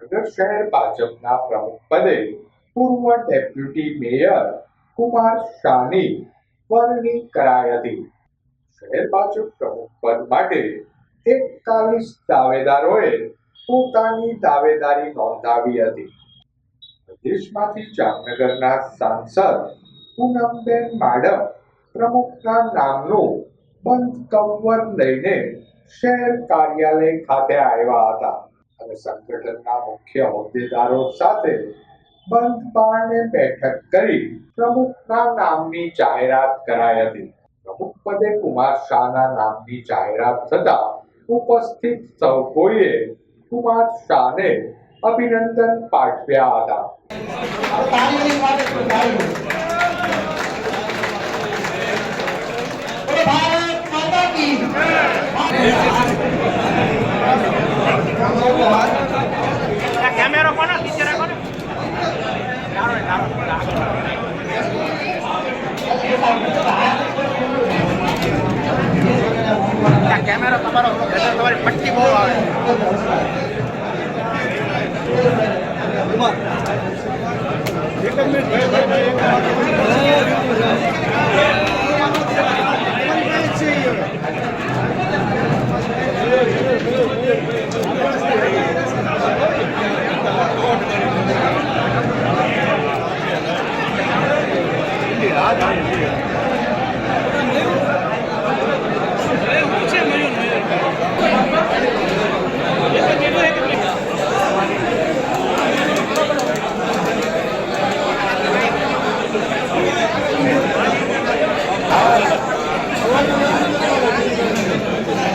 ભાવનગર શહેર ભાજપના પ્રમુખ પદે પૂર્વ ડેપ્યુટી મેયર કુમાર શાહની વરણી કરાઈ હતી. શહેર ભાજપ પ્રમુખ પદ માટે એકતાલીસ દાવેદારોએ પોતાની દાવેદારી નોંધાવી હતી. પ્રદેશમાંથી જામનગરના સાંસદ પૂનમબેન માડમ પ્રમુખના નામનું બંધ કવર લઈને શહેર કાર્યાલય ખાતે આવ્યા હતા. અને સંગઠનના મુખ્ય હોદ્દેદારો સાથે બંધ બારણે બેઠક કરી પ્રમુખના નામની જાહેરાત કરાઈ હતી. પ્રમુખ પદે કુમાર શાહના નામની જાહેરાત થતા ઉપસ્થિત સૌ કોઈએ કુમાર શાહને અભિનંદન પાઠવ્યા હતા. કેમેરો કોનો લારો લારો આ કેમેરો તમારો તમારી પટ્ટી બહુ આવે. Yeah.